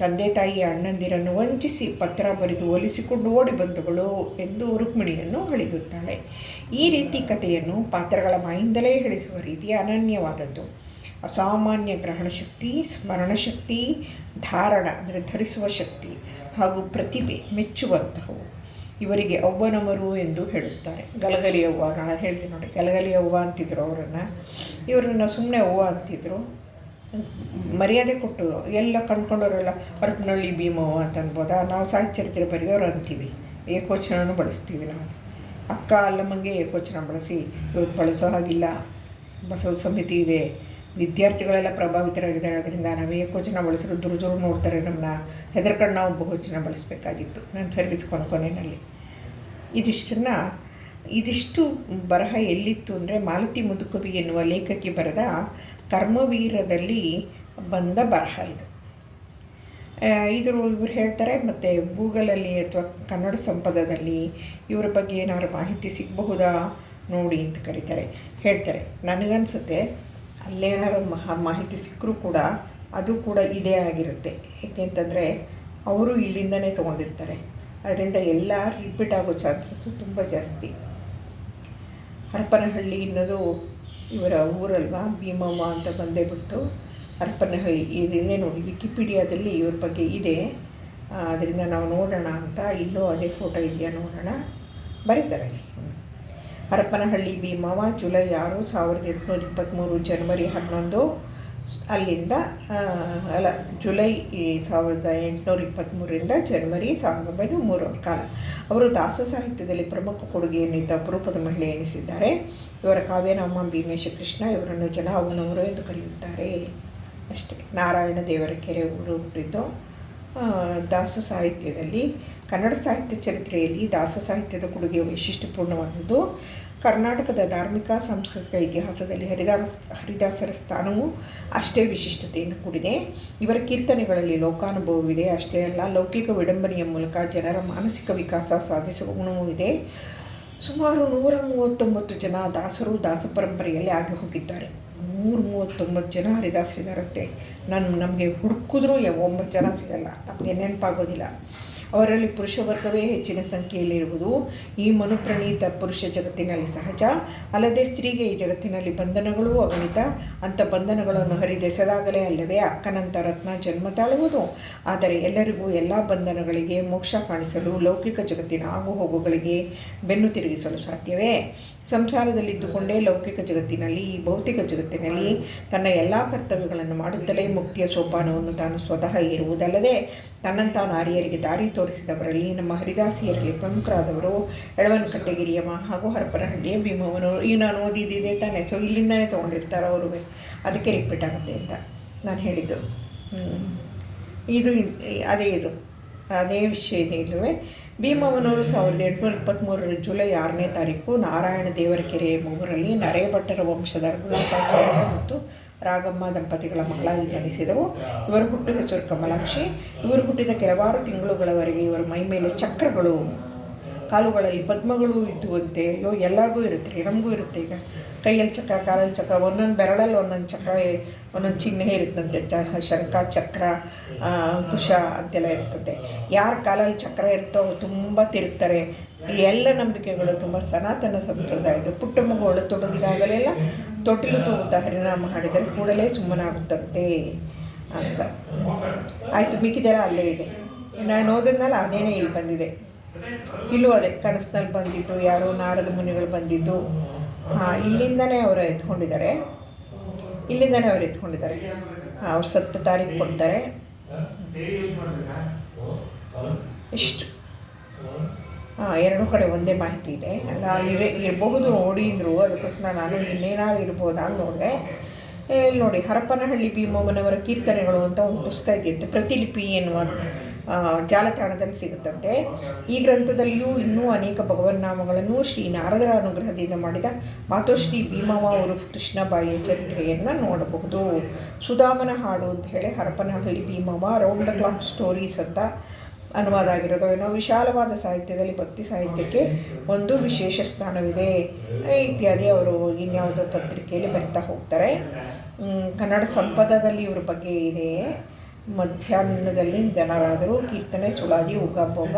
ತಂದೆ ತಾಯಿಯ ಅಣ್ಣಂದಿರನ್ನು ವಂಚಿಸಿ ಪತ್ರ ಬರೆದು ಒಲಿಸಿಕೊಂಡು ಓಡಿ ಬಂದವಳು ಎಂದು ರುಕ್ಮಿಣಿಯನ್ನು ಹೇಳಿರುತ್ತಾಳೆ. ಈ ರೀತಿ ಕಥೆಯನ್ನು ಪಾತ್ರಗಳ ಬಾಯಿಂದಲೇ ಹೇಳಿಸುವ ರೀತಿ ಅನನ್ಯವಾದದ್ದು. ಅಸಾಮಾನ್ಯ ಗ್ರಹಣ ಶಕ್ತಿ ಸ್ಮರಣ ಶಕ್ತಿ ಧಾರಣ, ಅಂದರೆ ಧರಿಸುವ ಶಕ್ತಿ ಹಾಗೂ ಪ್ರತಿಭೆ ಮೆಚ್ಚುವಂತಹವು. ಇವರಿಗೆ ಅವ್ವನಮರು ಎಂದು ಹೇಳುತ್ತಾರೆ. ಗಲಗಲಿ ಅವ್ವ ನಾನು ಹೇಳ್ತೀನಿ ನೋಡಿ, ಗಲಗಲಿ ಅವ್ವ ಅಂತಿದ್ರು ಅವರನ್ನು. ಇವರನ್ನು ಸುಮ್ಮನೆ ಅವ್ವ ಅಂತಿದ್ರು. ಮರ್ಯಾದೆ ಕೊಟ್ಟು ಎಲ್ಲ ಕಂಡ್ಕೊಂಡವರೆಲ್ಲ ಹರಪನಹಳ್ಳಿ ಭೀಮವ್ವ ಅಂತ ಅನ್ಬೋದಾ? ನಾವು ಸಾಹಿತ್ಯ ಬರೆಯೋರು ಅಂತೀವಿ. ಏಕವಚನನೂ ಬಳಸ್ತೀವಿ ನಾವು. ಅಕ್ಕ ಅಲ್ಲಮ್ಮಂಗೆ ಏಕವಚನ ಬಳಸಿ, ಇವರು ಬಳಸೋ ಹಾಗಿಲ್ಲ. ಬಸವ ಸಮಿತಿ ಇದೆ. ವಿದ್ಯಾರ್ಥಿಗಳೆಲ್ಲ ಪ್ರಭಾವಿತರಾಗಿದ್ದಾರೆ. ಅದರಿಂದ ನಾವು ಏಕವಚನ ಬಳಸಿದ್ರು ದೂರ ದೂರ ನೋಡ್ತಾರೆ. ನಮ್ಮನ್ನ ಹೆದರ್ಕೊಂಡು ನಾವು ಬಹುವಚನ ಬಳಸಬೇಕಾಗಿತ್ತು. ನನ್ನ ಸರ್ವಿಸ್ ಕೊನೆ ಕೊನೆಯಲ್ಲಿ. ಇದಿಷ್ಟನ್ನು, ಇದಿಷ್ಟು ಬರಹ ಎಲ್ಲಿತ್ತು ಅಂದರೆ ಮಾಲತಿ ಮುದುಕವಿ ಎನ್ನುವ ಲೇಖಕಿ ಬರೆದ ಕರ್ಮವೀರದಲ್ಲಿ ಬಂದ ಬರಹ ಇದು. ಇದ್ರ ಇವರು ಹೇಳ್ತಾರೆ, ಮತ್ತು ಗೂಗಲಲ್ಲಿ ಅಥವಾ ಕನ್ನಡ ಸಂಪದದಲ್ಲಿ ಇವರ ಬಗ್ಗೆ ಏನಾದ್ರು ಮಾಹಿತಿ ಸಿಗಬಹುದಾ ನೋಡಿ ಅಂತ ಕರೀತಾರೆ. ಹೇಳ್ತಾರೆ, ನನಗನ್ಸುತ್ತೆ ಅಲ್ಲೇನಾದ್ರು ಮಹಾ ಮಾಹಿತಿ ಸಿಕ್ಕರೂ ಕೂಡ ಅದು ಕೂಡ ಇದೇ ಆಗಿರುತ್ತೆ. ಏಕೆಂತಂದರೆ ಅವರು ಇಲ್ಲಿಂದನೇ ತೊಗೊಂಡಿರ್ತಾರೆ. ಅದರಿಂದ ಎಲ್ಲ ರಿಪೀಟ್ ಆಗೋ ಚಾನ್ಸಸ್ಸು ತುಂಬ ಜಾಸ್ತಿ. ಹರಪನಹಳ್ಳಿ ಅನ್ನೋದು ಇವರ ಊರಲ್ವಾ? ಭೀಮಮ್ಮ ಅಂತ ಬಂದೇ ಬಿಟ್ಟು ಹರಪನಹಳ್ಳಿ ಇದೇ ನೋಡಿ, ವಿಕಿಪೀಡಿಯಾದಲ್ಲಿ ಇವ್ರ ಬಗ್ಗೆ ಇದೆ. ಅದರಿಂದ ನಾವು ನೋಡೋಣ ಅಂತ ಇಲ್ಲೂ ಅದೇ ಫೋಟೋ ಇದೆಯಾ ನೋಡೋಣ. ಬರೀತಾರೆ ಹರಪನಹಳ್ಳಿ ಭೀಮವ ಜುಲೈ ಆರು ಸಾವಿರದ ಎಂಟುನೂರ ಇಪ್ಪತ್ತ್ಮೂರು ಜನವರಿ ಹನ್ನೊಂದು. ಅಲ್ಲಿಂದ ಅಲ್ಲ, ಜುಲೈ ಸಾವಿರದ ಎಂಟುನೂರ ಇಪ್ಪತ್ತ್ಮೂರರಿಂದ ಜನವರಿ ಸಾವಿರದ ಒಂಬೈನೂರ ಮೂರರ ಕಾಲ. ಅವರು ದಾಸ ಸಾಹಿತ್ಯದಲ್ಲಿ ಪ್ರಮುಖ ಕೊಡುಗೆಯನ್ನಿದ್ದ ಅಪರೂಪದ ಮಹಿಳೆ ಎನಿಸಿದ್ದಾರೆ. ಇವರ ಕಾವ್ಯನಾಮ ಭೀಮೇಶ ಕೃಷ್ಣ, ಇವರನ್ನು ಜನ ಅವನವರು ಎಂದು ಕರೆಯುತ್ತಾರೆ. ಅಷ್ಟೇ, ನಾರಾಯಣ ದೇವರ ಕೆರೆ ಊರು ಹುಟ್ಟಿದ್ದು ದಾಸ ಸಾಹಿತ್ಯದಲ್ಲಿ ಕನ್ನಡ ಸಾಹಿತ್ಯ ಚರಿತ್ರೆಯಲ್ಲಿ ದಾಸ ಸಾಹಿತ್ಯದ ಕೊಡುಗೆ ವೈಶಿಷ್ಟ್ಯಪೂರ್ಣವಾದುದು ಕರ್ನಾಟಕದ ಧಾರ್ಮಿಕ, ಸಾಂಸ್ಕೃತಿಕ ಇತಿಹಾಸದಲ್ಲಿ ಹರಿದಾಸ, ಹರಿದಾಸರ ಸ್ಥಾನವು ಅಷ್ಟೇ ವಿಶಿಷ್ಟತೆಯನ್ನು ಕೂಡಿದೆ. ಇವರ ಕೀರ್ತನೆಗಳಲ್ಲಿ ಲೋಕಾನುಭವವಿದೆ. ಅಷ್ಟೇ ಅಲ್ಲ, ಲೌಕಿಕ ವಿಡಂಬನೆಯ ಮೂಲಕ ಜನರ ಮಾನಸಿಕ ವಿಕಾಸ ಸಾಧಿಸುವ ಗುಣವೂ ಇದೆ. ಸುಮಾರು ನೂರ ಮೂವತ್ತೊಂಬತ್ತು ಜನ ದಾಸರು ದಾಸ ಪರಂಪರೆಯಲ್ಲಿ ಆಗಿ ಹೋಗಿದ್ದಾರೆ. ನೂರ ಮೂವತ್ತೊಂಬತ್ತು ಜನ ಹರಿದಾಸರಿದ್ದಾರಂತೆ ನಾನು, ನಮಗೆ ಹುಡುಕಿದ್ರೂ ಒಂಬತ್ತು ಜನ ಸಿಗಲ್ಲ. ನಮಗೆ ನೆನಪಾಗೋದಿಲ್ಲ. ಅವರಲ್ಲಿ ಪುರುಷ ವರ್ಗವೇ ಹೆಚ್ಚಿನ ಸಂಖ್ಯೆಯಲ್ಲಿರುವುದು. ಈ ಮನುಪ್ರಣೀತ ಪುರುಷ ಜಗತ್ತಿನಲ್ಲಿ ಸಹಜ. ಅಲ್ಲದೆ ಸ್ತ್ರೀಗೆ ಈ ಜಗತ್ತಿನಲ್ಲಿ ಬಂಧನಗಳು ಅಗಣಿತ ಅಂಥ ಬಂಧನಗಳನ್ನು ಹರಿದೆಸೆದಾಗಲೇ ಅಲ್ಲವೇ? ಅಕ್ಕನಂತ ರತ್ನ ಜನ್ಮ ತಾಳುವುದು. ಆದರೆ ಎಲ್ಲರಿಗೂ ಎಲ್ಲ ಬಂಧನಗಳಿಗೆ ಮೋಕ್ಷ ಕಾಣಿಸಲು ಲೌಕಿಕ ಜಗತ್ತಿನ ಆಗುಹೋಗುಗಳಿಗೆ ಬೆನ್ನು ತಿರುಗಿಸಲು ಸಾಧ್ಯವೇ? ಸಂಸಾರದಲ್ಲಿದ್ದುಕೊಂಡೇ ಲೌಕಿಕ ಜಗತ್ತಿನಲ್ಲಿ ಈ ಭೌತಿಕ ಜಗತ್ತಿನಲ್ಲಿ ತನ್ನ ಎಲ್ಲ ಕರ್ತವ್ಯಗಳನ್ನು ಮಾಡುತ್ತಲೇ ಮುಕ್ತಿಯ ಸೋಪಾನವನ್ನು ತಾನು ಸ್ವತಃ ಏರುವುದಲ್ಲದೆ ತನ್ನಂತ ನಾರಿಯರಿಗೆ ದಾರಿ ತೋರಿಸಿದವರಲ್ಲಿ, ನಮ್ಮ ಹರಿದಾಸಿಯರಲ್ಲಿ ಪ್ರಮುಖರಾದವರು ಎಳವನಕಟ್ಟೆಗಿರಿಯಮ್ಮ ಹಾಗೂ ಹರಪನಹಳ್ಳಿಯ ಭೀಮವನವರು ಈಗ ನಾನು ಓದಿದ್ದಿದೆ ತಾನೇ ಸೊ ಇಲ್ಲಿಂದನೇ ತೊಗೊಂಡಿರ್ತಾರೆ ಅವರು ಅದಕ್ಕೆ ರಿಪೀಟ್ ಆಗುತ್ತೆ ಅಂತ ನಾನು ಹೇಳಿದ್ದು. ಇದು, ಅದೇ ಇದು. ಅದೇ ವಿಷಯ ಇದೆ ಇಲ್ಲವೇ. ಭೀಮವನವರು ಸಾವಿರದ ಎಂಟುನೂರ ಇಪ್ಪತ್ತ್ಮೂರರ ಜುಲೈ ಆರನೇ ತಾರೀಕು ನಾರಾಯಣ ದೇವರಕೆರೆ ಎಂಬುವರಲ್ಲಿ ನರೇಭಟ್ಟರ ವಂಶದ ರಘುನಾಥಾಚಾರ್ಯ ಮತ್ತು ರಾಗಮ್ಮ ದಂಪತಿಗಳ ಮಗಳಾಗಿ ಜನಿಸಿದವು. ಇವರು ಹುಟ್ಟು ಹೆಸರು ಕಮಲಾಕ್ಷಿ. ಇವರು ಹುಟ್ಟಿದ ಕೆಲವಾರು ತಿಂಗಳುಗಳವರೆಗೆ ಇವರ ಮೈ ಮೇಲೆ ಚಕ್ರಗಳು. ಕಾಲುಗಳಲ್ಲಿ ಪದ್ಮಗಳು ಇದ್ದುವಂತೆ ಅಯ್ಯೋ ಎಲ್ಲರಿಗೂ ಇರುತ್ತೆ, ನಮಗೂ ಇರುತ್ತೆ ಈಗ. ಕೈಯಲ್ಲಿ ಚಕ್ರ ಕಾಲಲ್ಲಿ ಚಕ್ರ, ಒಂದೊಂದು ಬೆರಳಲ್ಲಿ ಒಂದೊಂದು ಚಕ್ರ ಒಂದೊಂದು ಚಿಹ್ನೆ ಇರುತ್ತಂತೆ, ಚ ಶಂಖ, ಚಕ್ರ ಕುಶ ಅಂತೆಲ್ಲ ಇರ್ತದೆ ಯಾರ ಕಾಲಲ್ಲಿ ಚಕ್ರ ಇರುತ್ತೋ ತುಂಬ ತಿರುಗ್ತಾರೆ. ಈ ಎಲ್ಲ ನಂಬಿಕೆಗಳು ತುಂಬ ಸನಾತನ ಸಂಪ್ರದಾಯದ ಪುಟ್ಟ ಮಗುಗಳು ತೊಡಗಿದಾಗಲೆಲ್ಲ ತೊಟ್ಟಿಲು ತೂಗುತ್ತಾ ಹರಿನಾಮ ಹಾಡಿದರೆ ಕೂಡಲೇ ಸುಮ್ಮನಾಗುತ್ತಂತೆ ಅಂತ. ಆಯಿತು, ಮಿಕ್ಕಿದೆಲ್ಲ ಅಲ್ಲೇ ಇದೆ. ನಾನು ಓದಿದ್ನಲ್ಲ ಅದೇನೇ ಇಲ್ಲಿ ಬಂದಿದೆ. ಇಲ್ಲೂ ಅದೇ, ಕನಸಿನಲ್ಲಿ ಬಂದಿದ್ದು, ಯಾರೋ ನಾರದ ಮುನಿಗಳು ಬಂದಿದ್ದು. ಹಾಂ, ಇಲ್ಲಿಂದನೇ ಅವರು ಎತ್ಕೊಂಡಿದ್ದಾರೆ. ಇಲ್ಲಿಂದನೇ ಅವ್ರು ಎತ್ಕೊಂಡಿದ್ದಾರೆ. ಅವ್ರು ಸತ್ತ ತಾರೀಕು ಕೊಡ್ತಾರೆ. ಇಷ್ಟು. ಹಾಂ, ಎರಡೂ ಕಡೆ ಒಂದೇ ಮಾಹಿತಿ ಇದೆ. ಅಲ್ಲ, ಇರೇ, ಇರಬಹುದು ನೋಡಿದ್ರು ಅದಕ್ಕೋಸ್ಕರ ನಾನು ಇನ್ನೇನಾದ್ರು ಇರ್ಬೋದಾ ನೋಡಿದೆ. ಇಲ್ಲಿ ನೋಡಿ, ಹರಪನಹಳ್ಳಿ ಭೀಮಮ್ಮನವರ ಕೀರ್ತನೆಗಳು ಅಂತ ಒಂದು ಪುಸ್ತಕ ಇದೆಯಂತೆ ಪ್ರತಿಲಿಪಿ ಎನ್ನುವ ಜಾಲತಾಣದಲ್ಲಿ ಸಿಗುತ್ತಂತೆ. ಈ ಗ್ರಂಥದಲ್ಲಿಯೂ ಇನ್ನೂ ಅನೇಕ ಭಗವನ್ನಾಮಗಳನ್ನು ಶ್ರೀ ನಾರದರ ಅನುಗ್ರಹದಿಂದ ಮಾಡಿದ ಮಾತೋಶ್ರೀ ಭೀಮವ ಅವರು ಕೃಷ್ಣಬಾಯಿಯ ಚರಿತ್ರೆಯನ್ನು ನೋಡಬಹುದು. ಸುಧಾಮನ ಹಾಡು ಅಂತ ಹೇಳಿ Harapanahalli Bhimava round the clock stories ಅಂತ ಅನುವಾದ ಆಗಿರೋದು. ಏನೋ ವಿಶಾಲವಾದ ಸಾಹಿತ್ಯದಲ್ಲಿ ಭಕ್ತಿ ಸಾಹಿತ್ಯಕ್ಕೆ ಒಂದು ವಿಶೇಷ ಸ್ಥಾನವಿದೆ. ಇತ್ಯಾದಿ ಅವರು ಇನ್ಯಾವುದೋ ಪತ್ರಿಕೆಯಲ್ಲಿ ಬರ್ತಾ ಹೋಗ್ತಾರೆ. ಕನ್ನಡ ಸಂಪದದಲ್ಲಿ ಇವ್ರ ಬಗ್ಗೆ ಇದೆ. ಮಧ್ಯಾಹ್ನದಲ್ಲಿ ನಿಧನರಾದರು ಕೀರ್ತನೆ, ಸುಳಾದಿ ಉಗಭೋಗ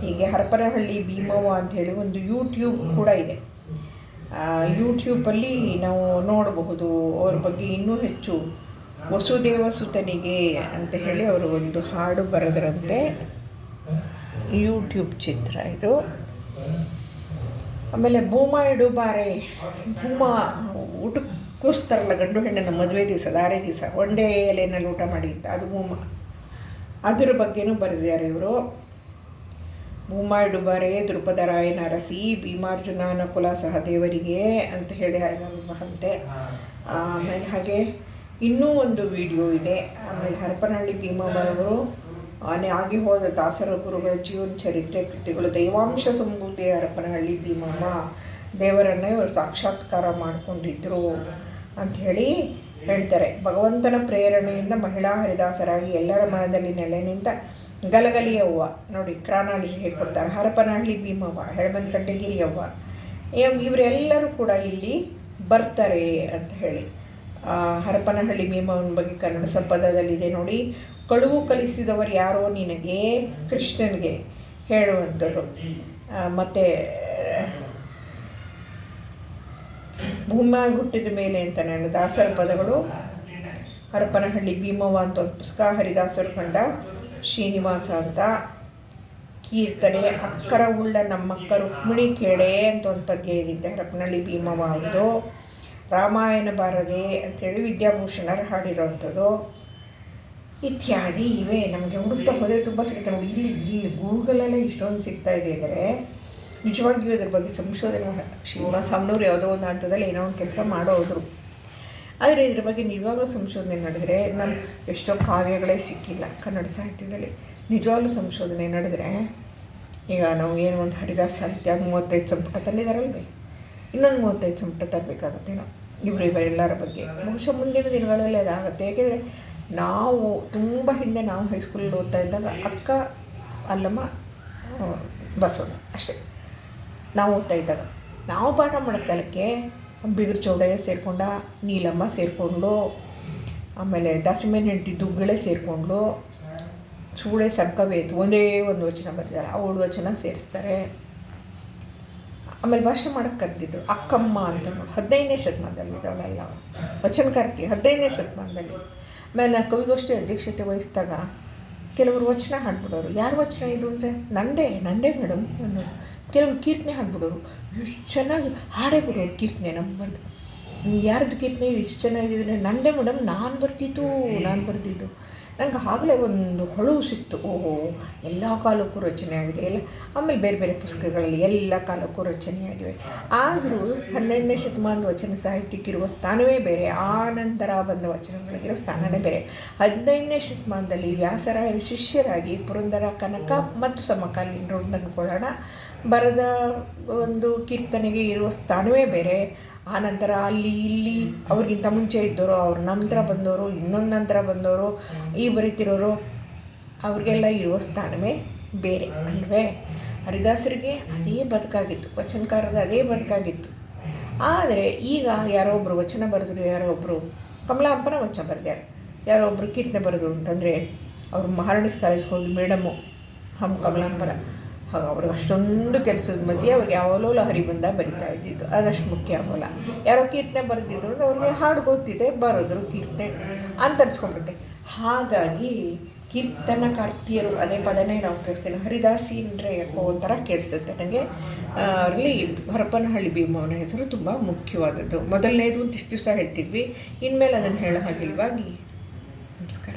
ಹೀಗೆ ಹರಪನಹಳ್ಳಿ, ಭೀಮವ್ವ ಅಂತ ಹೇಳಿ ಒಂದು ಯೂಟ್ಯೂಬ್ ಕೂಡ ಇದೆ. ಯೂಟ್ಯೂಬಲ್ಲಿ ನಾವು ನೋಡಬಹುದು, ಅವ್ರ ಬಗ್ಗೆ ಇನ್ನೂ ಹೆಚ್ಚು ವಸುದೇವ ಸುತನಿಗೆ ಅಂತ ಹೇಳಿ ಅವರು ಒಂದು ಹಾಡು ಬರೆದರಂತೆ. ಯೂಟ್ಯೂಬ್ ಚಿತ್ರ ಇದು. ಆಮೇಲೆ ಭೂಮ ಇಡು ಬಾರೆ, ಭೂಮ, ಊಟಕ್ಕೆ ಕೂರಿಸ್ತಾರಲ್ಲ ಗಂಡು ಹೆಣ್ಣನ್ನು ಮದುವೆ ದಿವಸ ಧಾರೆ ದಿವಸ ಒಂದೇ ಎಲೆಯಲ್ಲಿ ಊಟ ಮಾಡಿ ಅಂತ. ಅದು ಭೂಮ. ಅದರ ಬಗ್ಗೆನೂ ಬರೆದಿದ್ದಾರೆ ಇವರು. ಭೂಮ ಇಡುಬಾರೆ ದೃಪದ ರಾಯನ ಅರಸಿ ಭೀಮಾರ್ಜುನ ಸಹ ದೇವರಿಗೆ ಅಂತ ಹೇಳಿ ಅಂತೆ ಆಮೇಲೆ ಹಾಗೆ ಇನ್ನೂ ಒಂದು ವಿಡಿಯೋ ಇದೆ. ಆಮೇಲೆ ಹರಪನಹಳ್ಳಿ ಭೀಮವರವರು ಆನೆ ಆಗಿ ಹೋದ ದಾಸರ ಗುರುಗಳ ಜೀವನ ಚರಿತ್ರೆ ಕೃತಿಗಳು ದೈವಾಂಶ ಸಂಭೂತಿ ಹರಪನಹಳ್ಳಿ ಭೀಮಮ್ಮ ದೇವರನ್ನೇ ಇವರು ಸಾಕ್ಷಾತ್ಕಾರ ಮಾಡಿಕೊಂಡಿದ್ರು. ಅಂಥೇಳಿ ಹೇಳ್ತಾರೆ. ಭಗವಂತನ ಪ್ರೇರಣೆಯಿಂದ ಮಹಿಳಾ ಹರಿದಾಸರಾಗಿ ಎಲ್ಲರ ಮನದಲ್ಲಿ ನೆಲೆ ನಿಂತ ಗಲಗಲಿಯ ಅವ್ವ. ನೋಡಿ ಕ್ರಾನಾಲಜಿ ಹೇಳ್ಕೊಡ್ತಾರೆ. ಹರಪನಹಳ್ಳಿ ಭೀಮವ್ವ ಹೆಳಮನಕಟ್ಟೆಗಿರಿ ಅವ್ವ ಏಮ್, ಇವರೆಲ್ಲರೂ ಕೂಡ ಇಲ್ಲಿ ಬರ್ತಾರೆ ಅಂತ ಹೇಳಿ. ಹರಪನಹಳ್ಳಿ ಭೀಮವನ ಬಗ್ಗೆ ಕನ್ನಡ ಸಂಪದದಲ್ಲಿದೆ ನೋಡಿ. ಕಳುವು ಕಲಿಸಿದವರು ಯಾರೋ ನಿನಗೆ? ಕೃಷ್ಣನಿಗೆ ಹೇಳುವಂಥದ್ದು ಮತ್ತೆ ಭೂಮ್ಯಾಗ ಹುಟ್ಟಿದ ಮೇಲೆ ಅಂತ ನಾನು ದಾಸರ ಪದಗಳು. ಹರಪನಹಳ್ಳಿ ಭೀಮವ್ವ ಅಂತ ಒಂದು ಪುಸ್ತಕ, ಹರಿದಾಸರು ಕಂಡ ಶ್ರೀನಿವಾಸ ಅಂತ. ಕೀರ್ತನೆ, ಅಕ್ಕರ ಉಳ್ಳ ನಮ್ಮಕ್ಕ ರುಕ್ಮಿಣಿ ಕೇಳೆ ಅಂತ ಒಂದು ಪದ್ಯ ಏನಿದೆ, ಹರಪನಹಳ್ಳಿ ಭೀಮವ್ವ ಅವರು ರಾಮಾಯಣ ಬಾರದೆ ಅಂತೇಳಿ ವಿದ್ಯಾಭೂಷಣರು ಹಾಡಿರೋವಂಥದ್ದು. ಇತ್ಯಾದಿ ಇವೆ. ನಮಗೆ ಹುಡುಕ್ತಾ ಹೋದರೆ ತುಂಬ ಸಿಗುತ್ತೆ ನೋಡಿ. ಇಲ್ಲಿ ಇಲ್ಲಿ ಗೂಗಲಲ್ಲೇ ಇಷ್ಟೊಂದು ಸಿಗ್ತಾ ಇದೆ. ಅಂದರೆ ನಿಜವಾಗಿಯೂ ಇದ್ರ ಬಗ್ಗೆ ಸಂಶೋಧನೆ ಶ್ರೀನಿವಾಸ ಶ್ರೀನಿವಾಸಮ್ನವ್ರು ಯಾವುದೋ ಒಂದು ಹಂತದಲ್ಲಿ ಏನೋ ಒಂದು ಕೆಲಸ ಮಾಡೋದ್ರು. ಆದರೆ ಇದ್ರ ಬಗ್ಗೆ ನಿಜವಾಗ್ಲೂ ಸಂಶೋಧನೆ ನಡೆದರೆ ನಮ್ಮ ಎಷ್ಟೋ ಕಾವ್ಯಗಳೇ ಸಿಕ್ಕಿಲ್ಲ ಕನ್ನಡ ಸಾಹಿತ್ಯದಲ್ಲಿ. ನಿಜವಾಗ್ಲೂ ಸಂಶೋಧನೆ ನಡೆದರೆ ಈಗ ನಾವು ಏನು ಒಂದು ಹರಿದಾಸ ಸಾಹಿತ್ಯ ಮೂವತ್ತೈದು ಸಂಪುಟ ತಂದಿದ್ದಾರಲ್ವೇ ಇನ್ನೊಂದು ಮೂವತ್ತೈದು ಸಂಪುಟ ತರಬೇಕಾಗತ್ತೆ ನಾವು ಇವರು ಇವರೆಲ್ಲರ ಬಗ್ಗೆ. ಬಹುಶಃ ಮುಂದಿನ ದಿನಗಳಲ್ಲಿ ಅದಾಗುತ್ತೆ. ಏಕೆಂದರೆ ನಾವು ತುಂಬ ಹಿಂದೆ ನಾವು ಹೈಸ್ಕೂಲಲ್ಲಿ ಓದ್ತಾ ಇದ್ದಾಗ ಅಕ್ಕ ಅಲ್ಲಮ್ಮ ಬಸವಣ್ಣ ಅಷ್ಟೇ. ನಾವು ಓದ್ತಾ ಇದ್ದಾಗ. ನಾವು ಪಾಠ ಮಾಡೋ ಕಾಲಕ್ಕೆ ಬಿಗರು ಚೌಡಯ್ಯ ಸೇರಿಕೊಂಡ, ನೀಲಮ್ಮ ಸೇರಿಕೊಂಡು, ಆಮೇಲೆ ದಸಮೆ ಹೆಂಡತಿ ದುಗ್ಗಳೆ ಸೇರಿಕೊಂಡು, ಸೂಳೆ ಇತ್ತು ಒಂದೇ ಒಂದು ವಚನ ಬರ್ತಾರೆ. ಅವಳು ವಚನ ಸೇರಿಸ್ತಾರೆ. ಆಮೇಲೆ ಭಾಷೆ ಮಾಡೋಕ್ಕೆ ಕರೆದಿದ್ರು. ಅಕ್ಕಮ್ಮ ಅಂತ ನೋಡಿ, ಹದಿನೈದನೇ ಶತಮಾನದಲ್ಲಿ ಇದ್ದಾಳೆಲ್ಲ ವಚನಕಾರ್ತಿ ಹದಿನೈದನೇ ಶತಮಾನದಲ್ಲಿ. ಆಮೇಲೆ ನಾನು ಕವಿಗೋಷ್ಠಿ ಅಧ್ಯಕ್ಷತೆ ವಹಿಸಿದಾಗ ಕೆಲವರು ವಚನ ಹಾಡ್ಬಿಡೋರು. ಯಾರು ವಚನ ಇದು ಅಂದರೆ, ನಂದೇ ನಂದೇ ಮೇಡಮ್ ಅನ್ನೋರು. ಕೆಲವರು ಕೀರ್ತನೆ ಹಾಡ್ಬಿಡೋರು. ಎಷ್ಟು ಚೆನ್ನಾಗಿ ಹಾಡೇ ಬಿಡೋರು ಕೀರ್ತನೆ ನಮ್ಮ ಬರ್ದು ಯಾರ್ದು ಕೀರ್ತನೆ ಇಷ್ಟು ಚೆನ್ನಾಗಿದೆ ನಂದೇ ಮೇಡಮ್ ನಾನು ಬರ್ತಿದ್ದು ನಾನು ಬರೆದಿದ್ದು. ನಂಗೆ ಆಗಲೇ ಒಂದು ಹೊಳು ಸಿಕ್ತು. ಓಹೋ, ಎಲ್ಲ ಕಾಲಕ್ಕೂ ರಚನೆ ಆಗಿದೆ. ಎಲ್ಲ, ಆಮೇಲೆ ಬೇರೆ ಬೇರೆ ಪುಸ್ತಕಗಳಲ್ಲಿ ಎಲ್ಲ ಕಾಲಕ್ಕೂ ರಚನೆ ಆಗಿವೆ ಆದರೂ ಹನ್ನೆರಡನೇ ಶತಮಾನದ ವಚನ ಸಾಹಿತ್ಯಕ್ಕಿರುವ ಸ್ಥಾನವೇ ಬೇರೆ. ಆ ನಂತರ ಬಂದ ವಚನಗಳಿಗಿರೋ ಸ್ಥಾನವೇ ಬೇರೆ. ಹದಿನೈದನೇ ಶತಮಾನದಲ್ಲಿ ವ್ಯಾಸರಾಯರ ಶಿಷ್ಯರಾಗಿ ಪುರಂದರ ಕನಕ ಮತ್ತು ಸಮಕಾಲೀನರು ಅಂದ್ಕೊಳ್ಳೋಣ ಬರೆದ ಒಂದು ಕೀರ್ತನೆಗೆ ಇರುವ ಸ್ಥಾನವೇ ಬೇರೆ. ಆ ನಂತರ ಅಲ್ಲಿ ಇಲ್ಲಿ ಅವ್ರಿಗಿಂತ ಮುಂಚೆ ಇದ್ದವರು ಅವ್ರ ನಂತರ ಬಂದವರು ಇನ್ನೊಂದು ನಂತರ ಬಂದವರು ಈ ಬರೀತಿರೋರು, ಅವ್ರಿಗೆಲ್ಲ ಇರುವ ಸ್ಥಾನವೇ ಬೇರೆ ಅಲ್ವೇ? ಹರಿದಾಸರಿಗೆ ಅದೇ ಬದುಕಾಗಿತ್ತು, ವಚನಕಾರರಿಗೆ ಅದೇ ಬದುಕಾಗಿತ್ತು. ಆದರೆ ಈಗ ಯಾರೋ ಒಬ್ಬರು ವಚನ ಬರೆದ್ರು, ಯಾರೋ ಒಬ್ಬರು ಕಮಲಾಂಬನ ವಚನ ಬರೆದ್ಯಾರು. ಯಾರೋ ಒಬ್ಬರು ಕೀರ್ತನೆ ಬರೆದ್ರು ಅಂತಂದರೆ ಅವರು ಮಹಾರಾಣಿಸ್ ಕಾಲೇಜ್ಗೆ ಹೋಗಿ ಮೇಡಮು, ಹಮ್ ಕಮಲಾಂಬನ ಹಾಗೆ ಅವ್ರಿಗೆ ಅಷ್ಟೊಂದು ಕೆಲಸದ ಮಧ್ಯೆ ಅವ್ರಿಗೆ ಯಾವಾಗಲೂ ಲಹರಿ ಬಂದ ಬರಿತಾ ಇದ್ದಿದ್ದು. ಅದಷ್ಟು ಮುಖ್ಯ ಆಗೋಲ್ಲ ಯಾರೋ ಕೀರ್ತನೆ ಬರೆದಿದ್ರು ಅಂದ್ರೆ ಅವ್ರಿಗೆ ಹಾಡು ಗೊತ್ತಿದೆ, ಬರೋದ್ರು ಕೀರ್ತನೆ ಅಂತ ಅನ್ಸ್ಕೊಂಡ್ಬಿಟ್ಟೆ ಹಾಗಾಗಿ ಕೀರ್ತನ ಕಾರ್ತಿಯರು ಅದೇ ಪದನೇ ನಾವು ಉಪಯೋಗಿಸ್ತೀನಿ ಹರಿದಾಸಿ ಅಂದರೆ ಯಾಕೋ ಒಂಥರ ಕೇಳಿಸುತ್ತೆ ನನಗೆ ಅಲ್ಲಿ ಹರಪನಹಳ್ಳಿ ಭೀಮವನ ಹೆಸರು ತುಂಬ ಮುಖ್ಯವಾದದ್ದು. ಮೊದಲನೇದು ಇಷ್ಟು ದಿವಸ ಹೇಳ್ತಿದ್ವಿ. ಇನ್ಮೇಲೆ ಅದನ್ನು ಹೇಳೋ ಹಾಗಿಲ್ವಾಗಿ ನಮಸ್ಕಾರ.